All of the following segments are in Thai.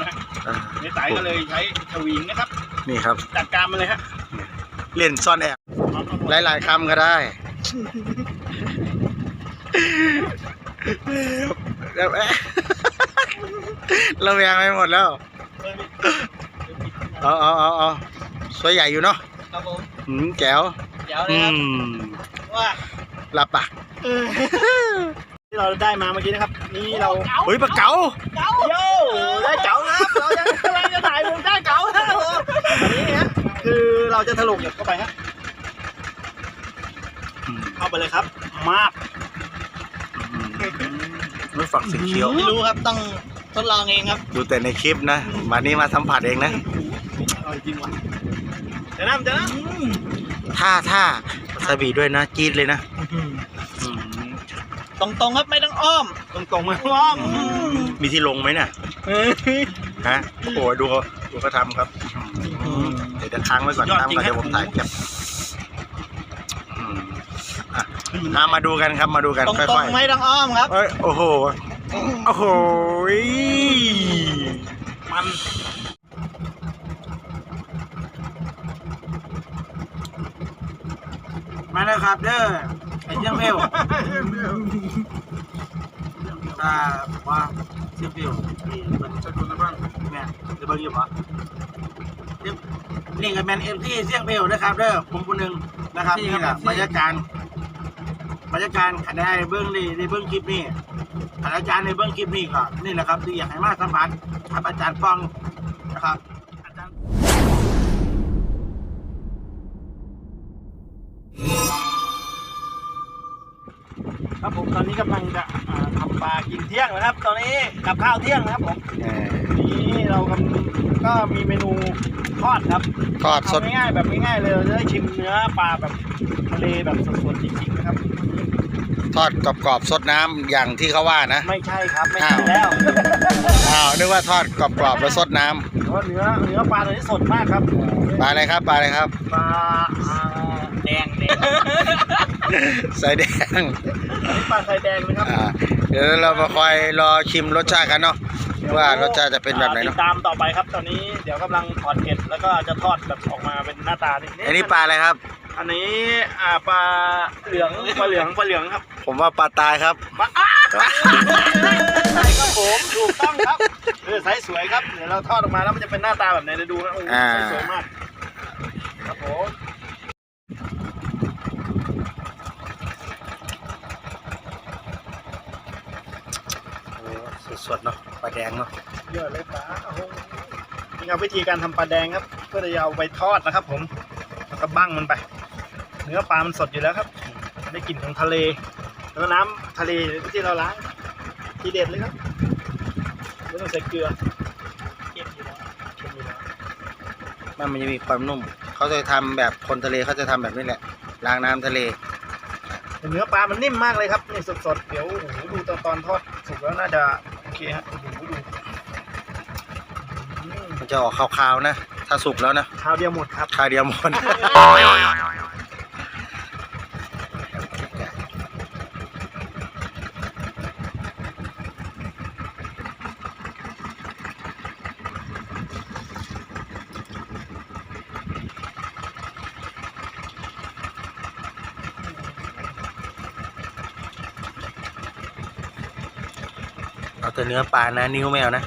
นะฮะอ่าในสายก็เลยใช้ชวิงนะครับ นี่ครับ จัดการมันเลยฮะเล่นซ่อนแอบ หลาย ๆคำก็ได้ แล้วแอะเราแวงไปหมดแล้ว เอาเอาเอาเอาสวยใหญ่อยู่เนาะครับผมหืมแจ๋วเดี๋ยวเลอืยครับม ว่า หลับปะ ที่เราได้มาเมื่อกี้นะครับ นี่เราเฮ้ยปลาเก๋าโย่ได้เก๋าครับเราจะกำลังจะถ่ายมุมได้เก๋าครับผมอันนี้ฮะคือเราจะถลุกเหยียบเข้าไปฮะอืมเข้าไปเลยครับ มากไม่ฝักสีเขียวไม่รู้ครับต้องทดลองเองครับ ดูแต่ในคลิปนะมานี่มาสัมผัสเองนะอร่อยจริงว่ะเดี๋ยวนะเดี๋ยวนะท่าท่าสบีด้วยนะจี๊ดเลยนะอืม ตรงๆครับไม่ต้องอ้อม ตรงๆไม่ต้องอ้อมมีที่ลงไหมเนี่ยเฮ้ยฮะโอ้โหดูเขาดูเขาทำครับอืมเดี๋ยวจะค้างไว้ก่อนยอดค้างจริงไว้เดี๋ยวคผรับมถ่ายเก็บอืมอะอะมาดูกันครับมาดูกันตรงค่ๆอยไม่ต้องอ้อมครับๆเอ้ยโอ้โห โอ้โหมันมาแล้วครับเด้อ ไอ้เจ้าเบลอ่าว่าเสียเบลนี่เป็นชักคนละบ้างแม่จะเบิ่งยู่ปะนี่กับแมนเอ็มที่เสี่ยงเบลนะครับเด้อผมคนหนึ่งนะครับนี่แหละบรรยากาศบรรยากาศขันได้เบื้องนี่ในเบื้องคลิปนี่ขันอาจารย์ในเบื้องคลิปนี่ก็นี่แหละครับที่อยากให้มาสัมผัสครับอาจารย์ป้องนะครับ ครับผมตอนนี้กำลังจะอ่าทำปลากินเที่ยงนะครับ ตอนนี้กับข้าวเที่ยงนะครับผมเอ่อนี่เรากำลังก็มีเมนูทอดครับทอดสดทำง่ายๆแบบง่ายๆเลยเราจะได้ชิมเนื้อปลาแบบทะเลแบบสดๆจริงๆนะครับ ทอดกรอบๆสดน้ำอย่างที่เขาว่านะ ไม่ใช่ครับไม่อ้าใช่วแล้วอ้าวนึกว่าทอดกรอบๆแล้วสดน้ำเพราะเนื้อเนื้อปลาตัวนี้สดมากครับปลาอะไรครับปลาอะไรครับ ปลาอ่าแดงแดง สายแดงอันนี้ ปลาไทยแดงนะครับอ่าเดี๋ยวเรามาคอยรอชิมรสชาติกันเนาะว่ารสชาติจะเป็นแบบไหนติเนาะดตามต่อไปครับ ตอนนี้เดี๋ยวกำลังถอดเกล็ดแล้วก็จะทอดแบบออกมาเป็นหน้าตานี้อันนี้ปลาอะไรครับ อันนี้อ่าปลาเหลืองปลาเหลืองปลาเหลืองครับผมว่าปลาตายครับปลาอ้าใช่ครับผมถูกต้องครับเออไซส์สวยครับเดี๋ยวเราทอดออกมาแล้วมันจะเป็นหน้าตาแบบไหนเดี๋ยวดูนะโอ้โหอ่าไซส์สวยมากครับผม สดๆเนาะปลาแดงเนาะเยอะเลยปลาโอ้โหนี่ครับวิธีการทำปลาแดงครับ เพื่อจะเอาไปทอดนะครับ ผมแล้วก็บั้งมันไป เนื้อปลามันสดอยู่แล้วครับ ได้กลิ่นของทะเล แล้วก็น้ำทะเลที่เราล้างทีเด็ดเลยครับไม่ต้องใส่เกลือเค็มอยู่แล้วเค็มอยู่แล้วมันมันจะมีความนุ่ม เขาจะทำแบบคนทะเลเขาจะทำแบบนี้แหละ ล้างน้ำทะเลแต่เนื้อปลามันนิ่มมากเลยครับนี่สดๆ เดี๋ยวโอ้โหดูตอนตอนทอดสุกแล้วน่าจะโอ เคฮะโอ้โหดูอืมมันจะออกคาวๆนะ ถ้าสุกแล้วนะคราวเดียวหมดครับ คาวเดียวหม เอาแต่เนื้อปลานะ นิ้วไม่เอานะ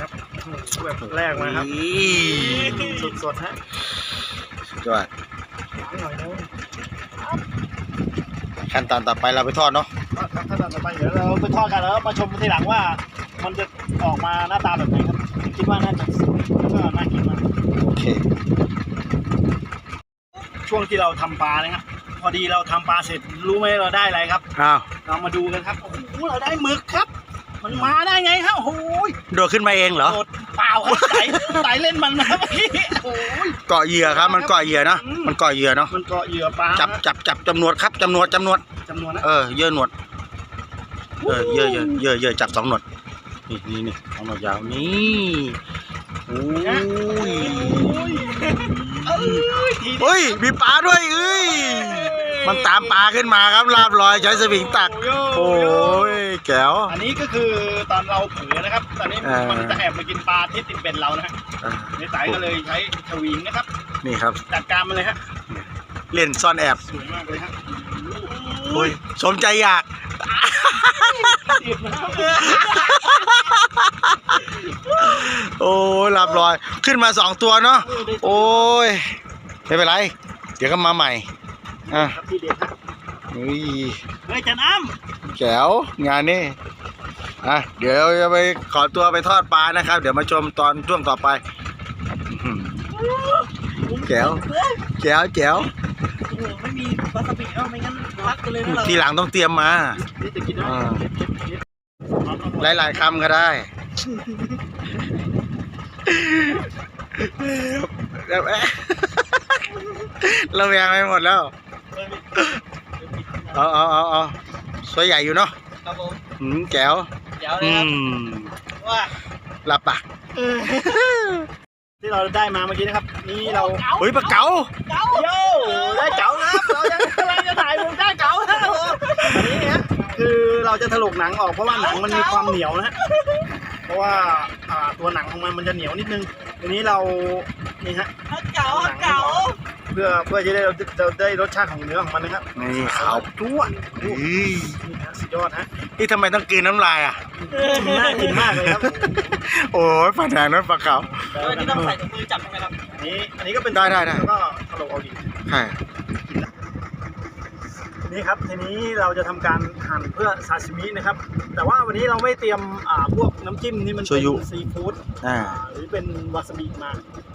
ครับโอ้โหแบบแรกมาครับ อี๋สดๆฮะสุดยอดล้างหน่อยนึงขั้นตอนต่อไปเราไปทอดเนาะทอดครับขั้นตอนต่อไปเดี๋ยวเราไปทอดกันแล้วมาชมทีหลังว่า มันจะออกมาหน้าตาแบบไหนครับ คิดว่าน่าจะสวยแล้วก็น่ากินมากโอเค ช่วงที่เราทำปลาเนี่ยครับ พอดีเราทำปลาเสร็จรู้ไหมเราได้อะไรครับอ้าวเรามาดูกันครับโอ้โหเราได้หมึกครับ มันมาได้ไงครับโอ้โหโดดขึ้นมาเองเหรอโดดเปล่าครับไต่ไต่เล่นมันนะครับเมื่อกี้โอ้ยเกาะเหยื่อครับ มันเกาะเหยื่อเนาะอืมมันเกาะเหยื่อเนาะมันเกาะเหยื่อปลาจับจับจับจำนวนครับจำนวนจำนวนจำนวนนะเออเยอะหนวดเออเยอะเยอะเยอะเยอะจับสองหนวดนี่นี่นี่สองหนวดยาวนี่โอ้ยเอ้ยทีเดียวเฮ้ยมีปลาด้วยเอ้ย มันตามปลาขึ้นมาครับลาบลอยใช้สวิงตัก โอ้ยแก้ว อันนี้ก็คือตอนเราเผลอนะครับ ตอนนี้เออมันจะแอบมากินปลาที่ติดเบ็ดเรานะฮะอ่าในสายก็เลยใช้ชวิงนะครับ นี่ครับ จัดการมันเลยฮะเล่นซ่อนแอบสวยมากเลยฮะโอ้ยสมใจอยากติดนะครับโอ้ยหลับลอย ขึ้นมาสองตัวเนาะโอ้ยไม่เป็นไร เดี๋ยวก็มาใหม่ อะครับที่เด็ดฮะอุ้ยเฮ้ยจันอ้แจ๋วงานนี้อะเดี๋ยวจะไปขอตัวไปทอดปลานะครับ เดี๋ยวมาชมตอนช่วงต่อไปแจ๋วแจ๋วแจ๋วโอ้โหไม่มีวาซาบิแล้วไม่งั้นพักกันเลยนะเราทีหลังต้องเตรียมมานี่จะกินนะอ่าเก็บเก็บเก็บเอาเอาเอาหลายคำก็ได้แล้วเราแวงไปหมดแล้ว เอาเอาเอาเอาสวยใหญ่อยู่เนาะครับผมอืมแจ๋วเดี๋ยวอืนะครับมว่าหลับปะที่เราได้มาเมื่อกี้นะครับ นี่เราเฮ้ยปลาเก๋าโย่ได้เก๋านะครับเราจะเราจะถ่ายมุมได้เก๋านะครับผมอันนี้ฮะคือเราจะถลกหนังออกเพราะว่าหนังมันมีความเหนียวนะฮะเพราะว่าอ่าตัวหนังของมันมันจะเหนียวนิดนึงทีนี้เรานี่ฮะเก๋าเก๋า เพื่อเพื่อจะได้เราเราได้รสชาติของเนื้อของมันนะครับนี่ขาวจ้วะเฮ้ยนี่ฮะสุดยอดฮะนี่ทำไมต้องกลืนน้ำลายอะน่ากินมากเลยครับโอ้ยปลาแดงนั้นปลาเก๋าเออนี่ต้องใส่ถุงมือจับใช่ไหมครับอันนี้อันนี้ก็เป็นได้ได้ได้แล้วก็ถลกเอาดิใช่นี่ครับทีนี้เราจะทำการหั่นเพื่อซาชิมินะครับ แต่ว่าวันนี้เราไม่เตรียมอ่าพวกน้ำจิ้มที่มันเป็นซีฟู้ดอ่าอ่าหรือเป็นวาซาบิมา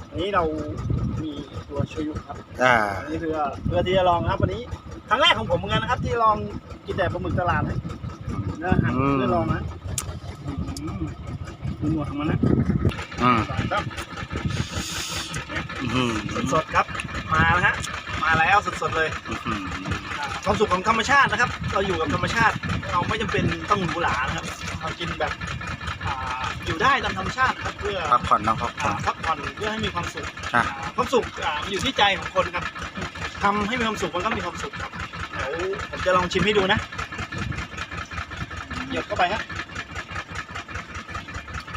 อันนี้เรามี ตัวโชยุครับอ่า อันนี้เพื่อเพื่อที่จะลองนะครับวันนี้ครั้งแรกของผมเหมือนกันนะครับ ที่ลองกินแต่ปลาหมึกตลาดนะนะหั่นอืมเพื่อลองนะอืมดูหนวดของมันนะอืมครับอื้อหือสดๆครับ มาแล้วฮะมาแล้วสดๆเลยอื้อหืออ่าความสุขของธรรมชาตินะครับ เราอยู่กับธรรมชาติเราไม่จำเป็นต้องหรูหรานะครับเรากินแบบ อ่าอยู่ได้ตามธรรมชาตินะครับเพื่อพักผ่อนเนาะพักผ่ออ่าน พักผ่อนเพื่อให้มีความสุขอะอ่าความสุขอ่ามันอยู่ที่ใจของคนครับทำให้มีความสุขมันก็มีความสุขครับเดี๋ยวผมจะลองชิมให้ดูนะเหยียบเข้าไปฮะ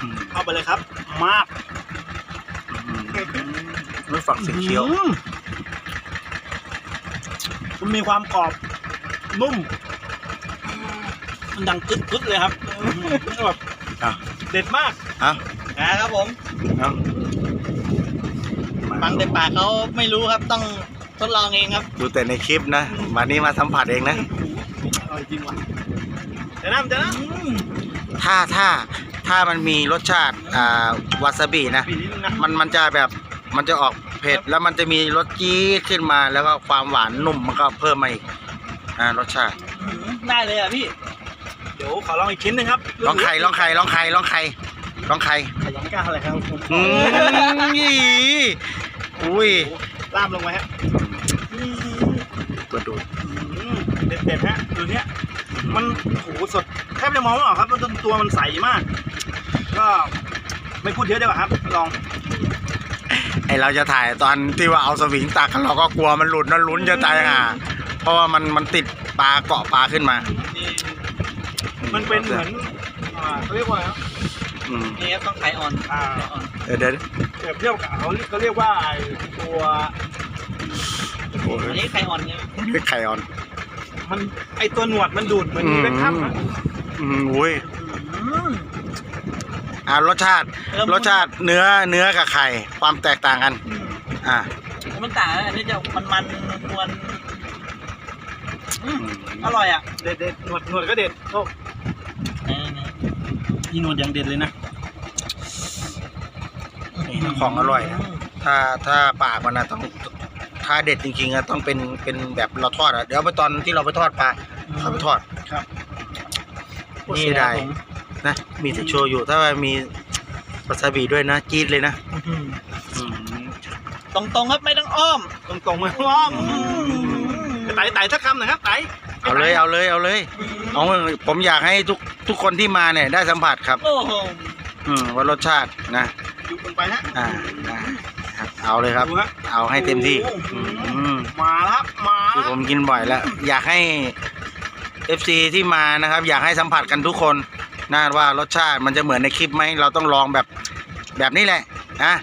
อืมเข้าไปเลยครับ มากอื้อหือไม่ฝักสีเขียวอืมมันมีความกรอบนุ่ม มันดังกึกกึกเลยครับอืมแบบ อะ เด็ดมากเอะนะครับผมเอาฟังแต่ปากเขาไม่รู้ครับต้องทดลองเองครับ ดูแต่ในคลิปนะมานี่มาสัมผัสเองนะอร่อยจริงว่ะเดี๋ยวนะเดี๋ยวนะถ้าถ้าถ้ามันมีรสชาติอ่าวาซาบินะปีนิดนึงนะ มันมันจะแบบมันจะออกเผ็ดแล้วมันจะมีรสจี๊ดขึ้นมาแล้วก็ความหวานนุ่มมันก็เพิ่มมาอีกอ่ารสชาติอื้อหือได้เลยอะพี่ เดี๋ยวขอลองอีกชิ้นหนึงครับลองไข่ลองไข่ลองไข่ลองไข่ลองไข่ไข่ยังไม่กล้าอะไรครับผมอืมอีอุ้ยลาบลงไปฮะตัวดูดอืมเด็ดเด็ดๆฮะดูเนี้ยมันโหสดแทบจะมองไม่ออกครับมันตัวมันใสมาก ก็ไม่พูดเยอะดีกว่าครับ ลอง ไอเราจะถ่ายตอนที่ว่าเอาสวิงตักเราก็กลัวมันหลุดนะลุ้นจะตายห่าเพราะว่ามันมันติดปลาเกาะปลาขึ้นมานี่ มันเป็นเหมือนอ่าเขาเรียกว่าอะไรนะอืมนี่ครับต้องไข่อ่อนอ่าไข่อ่อนเดี๋ยวเดี๋ยวเปรียบเทียบกับเขาเขาเรียกว่าไอ้ตัวโอ้อันยนี้ไข่อ่อนเนี่ยเรียกไข่อ่อน มันไอตัวหนวดมันดูดเหมือนอืมเป็นข้ามนะอืมอุ้ยอืมอ่ารสชาติเออรสชาติเนื้อเนื้อกับไข่ความแตกต่างกัน อ่ามันต่างนะอันนี้จะมันมันนวลอืมอร่อยอะเด็ดเด็ดหนวดหนวดก็เด็ดโอ้นี่นี่ นี่หนวดอย่างเด็ดเลยนะนี่ของอร่อยนะถ้าถ้าปากมันนะต้องถ้าเด็ดจริงๆอะต้องเป็นเป็นแบบเราทอดอะเดี๋ยวไปตอนที่เราไปทอดปลาเขาไปทอดครับนี่ได้นะมีแต่โชยุถ้าว่ามีวาซาบิด้วยนะจี๊ดเลยนะอื้อหืออืมตรงๆครับไม่ต้องอ้อม ตรงตรงๆมาล้อม ไต่ไต่สักคำหน่อยครับไต่เอาเลยเอาเลยเอาเลยเอาผมอยากให้ทุกทุกคนที่มาเนี่ยได้สัมผัสครับโอ้โหอืมว่ารสชาตินะอยู่ลงไปฮะอ่าอ่าครับเอาเลยครับ ดูฮะเอาให้เต็มที่โอ้โหอืมมาแล้วครับมาคือผมกินบ่อยแล้ว อยากให้ FC ที่มานะครับ อยากให้สัมผัสกันทุกคนนะว่ารสชาติมันจะเหมือนในคลิปไหมเราต้องลองแบบแบบนี้แหละนะ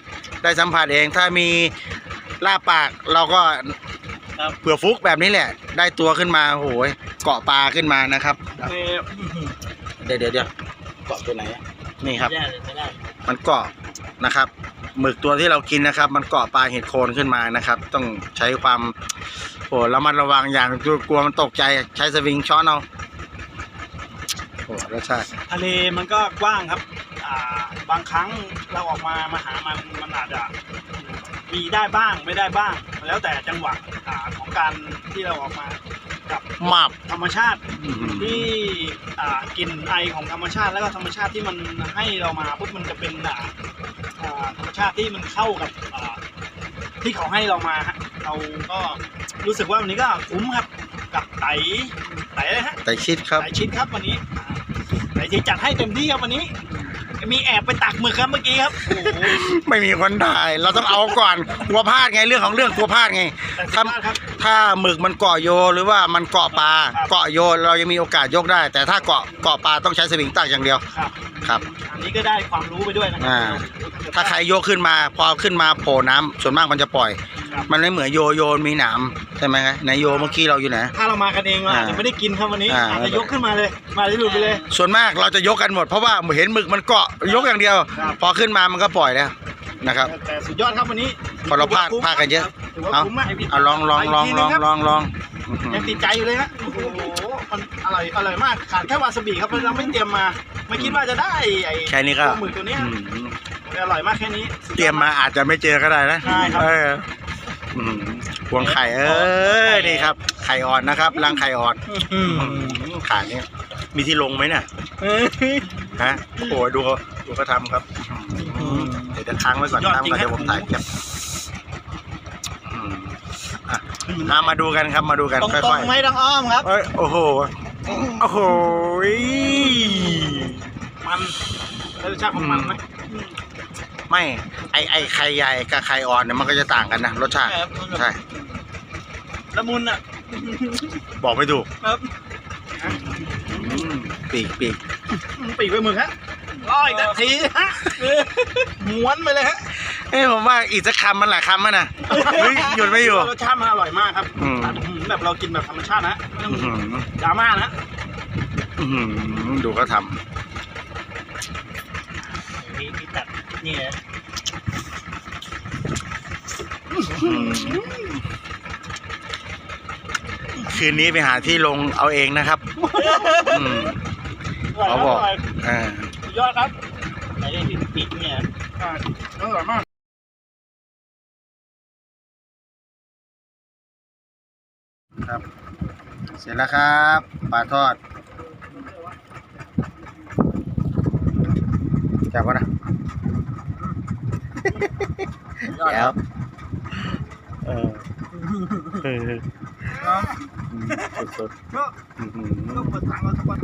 ได้สัมผัสเองถ้ามีลาบปากเราก็ ครับ เผื่อฟุกแบบนี้แหละ ได้ตัวขึ้นมาโอ้โหยเกาะปลาขึ้นมานะครับเดี๋ยวเดี๋ยวเดี๋ยวเกาะตัวไหนอะนี่ครับไม่ได้เลยไม่ได้มันเกาะนะครับหมึกตัวที่เรากินนะครับ มันเกาะปลาเห็ดโคนขึ้นมานะครับ ต้องใช้ความโอ้ระมัดระวังอย่างกลัวมันตกใจใช้สวิงช้อนเอาโอ้รสชาติทะเลมันก็กว้างครับอ่า บางครั้งเราออกมามาหามันมันอาจจะมีได้บ้างไม่ได้บ้าง แล้วแต่จังหวะอ่าของการที่เราออกมากับหมับธรรมชาติที่อ่ากลิ่นไอของธรรมชาติแล้วก็ธรรมชาติที่มันให้เรามาปุ๊บมันจะเป็นอ่าอ่าธรรมชาติที่มันเข้ากับอ่าที่เขาให้เรามาฮะเราก็รู้สึกว่าวันนี้ก็คุ้มครับกับไตไตเลยฮะ แต่ชิดครับ ไตชิดครับวันนี้ไตชิดจัดให้เต็มที่ครับวันนี้ มีแอบไปตักหมึกครับเมื่อกี้ครับโอ้โหไม่มีคนถ่าย เราต้องเอาก่อนกลัวพลาดไงเรื่องของเรื่องกลัวพลาดไงแต่สุถ้าดยอดครับ ถ้าหมึกมันเกาะโยหรือว่ามันเกาะปลาครับ เกาะโยเรายังมีโอกาสยกได้ แต่ถ้าเกาะเกาะปลาต้องใช้สวิงตักอย่างเดียวครับ ครับ อันนี้ก็ได้ความรู้ไปด้วยนะครัอ่า ถ้าใครยกขึ้นมาพอขึ้นมาโผล่น้ำส่วนมากมันจะปล่อยครับ มันไม่เหมือนโยโยนมีหนามใช่ไหมไงไหนโยเมื่อกี้เราอยู่ไหน ถ้าเรามากันเองเราอาจจะอ่าไม่ได้กินครับวันนี้อ่า อาจจะยกขึ้นมาเลย มาที่หลุดไปเลย ส่วนมากเราจะยกกันหมดเพราะว่าเห็นหมึกมันเกาะยกอย่างเดียว ครับ พอขึ้นมามันก็ปล่อยแล้วนะครับ แต่สุดยอดครับวันนี้พอเราพลาดพลาดกันเยอะ ถือว่าเอาคุ้มมากเอาลองลองลองลองลองลองอื้อหือยังติดใจอยู่เลยฮะโอ้โหมัน อร่อยอร่อยมากขาดแค่วาซาบิครับเราไม่เตรียมมา ไม่คิดว่าจะได้ไอ้แค่นี้ก็ตัวหมึกตัวเนี้ยอื้อหืออร่อยมากแค่นี้สุดอด เตรียมมาอาจจะไม่เจอก็ได้นะใช่ครับ เอออื้อหือพวงไข่เออนี่ครับ ไข่อ่อนนะครับรังไข่อ่อนอืมขานี้มีที่ลงไหมเนี่ยเอ้ย ฮะโอ้โหดูดูเขาทำครับอื้อหือเดี๋ยวจะค้างไว้ก่อนสุดยอดค้างจริงก่อนเดี๋ยวครับผมถ่ายคลิปอืมอะอะมาดูกันครับมาดูกันตรงค่ตรองยไม่ต้องอ้อมครับๆเอ้ยโอ้โห โอ้โหมันแล้วรสชาติของมันไหมไม่ ไอไอไข่ใหญ่กับไข่อ่อนเนี่ยมันก็จะต่างกันนะรสชาติ ครับใช่ ละมุนอะ บอกไม่ถูกครับอืมปีกปีก ปีกไปหมึกฮะรออีกนาทีฮะม้วนไปเลยฮะ เอ้ยผมว่าอีกสักคำมันหลายคำมันนะหรือหยุดไม่อยู่ รสชาติมันอร่อยมากครับอืม แบบเรากินแบบธรรมชาตินะไม่ต้องอื้อหือดราม่านะอื้อหือดูเขาทที่ที่ตัดนี่นะำอื้อหือคืนนี้ไปหาที่ลงเอาเองนะครับอืม เขาบอกร่ยอ่า สุดยอดครับไอ้ที่ปีกเนี่ยอ่าอร่อยมาก ครับ เสร็จแล้วครับปลาทอดจับวะนะแล้วเออเออสดๆอื้อหือต้องเปิดทางเราทุกวัน